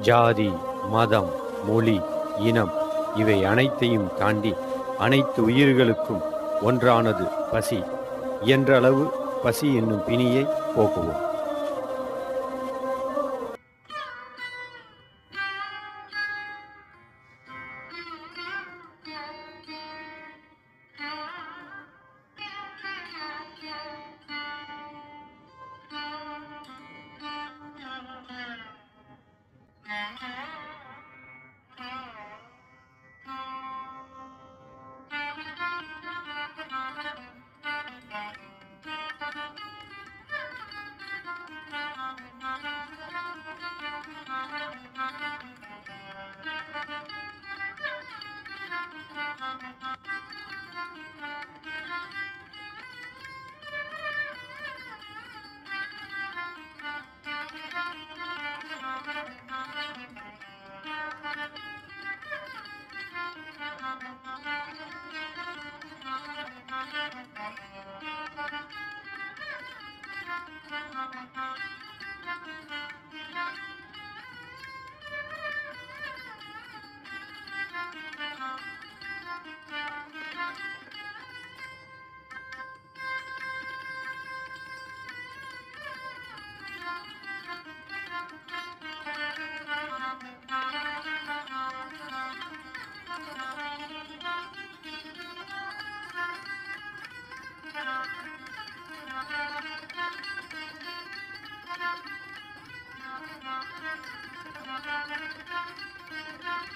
ஜாதி மதம் மொழி இனம் இவை அனைத்தையும் தாண்டி அனைத்து உயிர்களுக்கும் ஒன்றானது பசி. என்றளவு பசி என்னும் பிணியை போக்குவோம். Thank you. Thank you.